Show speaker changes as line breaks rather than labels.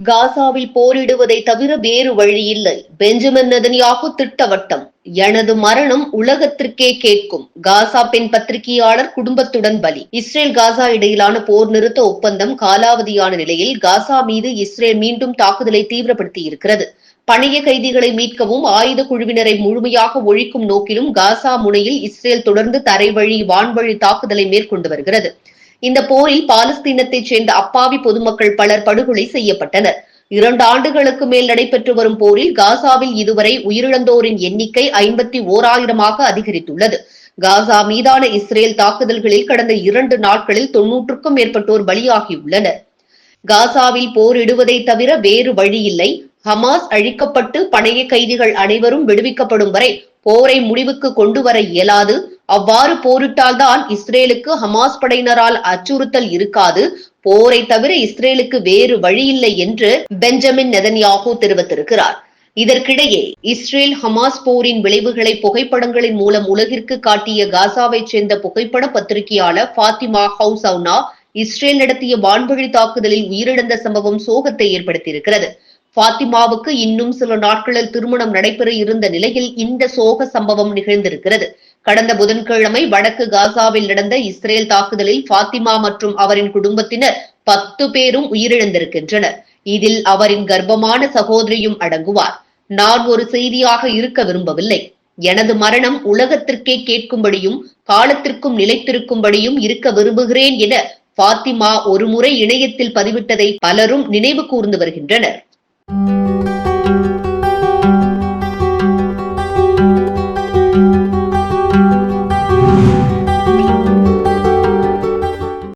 காசாவில் போரிடுவதை தவிர வேறு வழியில்லை. பெஞ்சமின் நெதன்யாகு திட்டவட்டம். எனது மரணம் உலகத்திற்கே கேட்கும். காசா பெண் பத்திரிகையாளர் குடும்பத்துடன் பலி. இஸ்ரேல் காசா இடையிலான போர் நிறுத்த ஒப்பந்தம் காலாவதியான நிலையில் காசா மீது இஸ்ரேல் மீண்டும் தாக்குதலை தீவிரப்படுத்தி இருக்கிறது பணைய கைதிகளை மீட்கவும் ஆயுத குழுவினரை முழுமையாக ஒழிக்கும் நோக்கிலும் காசா முனையில் இஸ்ரேல் தொடர்ந்து தரைவழி வான்வழி தாக்குதலை மேற்கொண்டு வருகிறது. இந்த போரில் பாலஸ்தீனத்தைச் சேர்ந்த அப்பாவி பொதுமக்கள் பலர் படுகொலை செய்யப்பட்டனர். இரண்டு ஆண்டுகளுக்கு மேல் நடைபெற்று வரும் போரில் காசாவில் இதுவரை உயிரிழந்தோரின் எண்ணிக்கை ஐம்பத்தி ஓராயிரமாக அதிகரித்துள்ளது. காசா மீதான இஸ்ரேல் தாக்குதல்களில் கடந்த இரண்டு நாட்களில் தொன்னூற்றுக்கும் மேற்பட்டோர் பலியாகியுள்ளனர். காசாவில் போரிடுவதை தவிர வேறு வழியில்லை. ஹமாஸ் அழிக்கப்பட்டு பணைய கைதிகள் அனைவரும் விடுவிக்கப்படும் வரை போரை முடிவுக்கு கொண்டு வர இயலாது. அவ்வாறு போரிட்டால்தான் இஸ்ரேலுக்கு ஹமாஸ் படையினரால் அச்சுறுத்தல் இருக்காது. போரை தவிர இஸ்ரேலுக்கு வேறு வழியில்லை என்று பெஞ்சமின் நெதன்யாகு தெரிவித்திருக்கிறார். இதற்கிடையே இஸ்ரேல் ஹமாஸ் போரின் விளைவுகளை புகைப்படங்களின் மூலம் உலகிற்கு காட்டிய காசாவைச் சேர்ந்த புகைப்பட பத்திரிகையாளர் ஃபாத்திமா ஹவுசவுனா இஸ்ரேல் நடத்திய வான்வழி தாக்குதலில் உயிரிழந்த சம்பவம் சோகத்தை ஏற்படுத்தியிருக்கிறது. ஃபாத்திமாவுக்கு இன்னும் சில நாட்களில் திருமணம் நடைபெற இருந்த நிலையில் இந்த சோக சம்பவம் நிகழ்ந்திருக்கிறது. கடந்த புதன்கிழமை வடக்கு காசாவில் நடந்த இஸ்ரேல் தாக்குதலில் ஃபாத்திமா மற்றும் அவரின் குடும்பத்தினர் பத்து பேரும் உயிரிழந்திருக்கின்றனர். இதில் அவரின் கர்ப்பமான சகோதரியும் அடங்குவார். நான் ஒரு செய்தியாக இருக்க விரும்பவில்லை. எனது மரணம் உலகத்திற்கே கேட்கும்படியும் காலத்திற்கும் நிலைத்திருக்கும்படியும் இருக்க விரும்புகிறேன் என பாத்திமா ஒருமுறை இணையத்தில் பதிவிட்டதை பலரும் நினைவு கூர்ந்து வருகின்றனர்.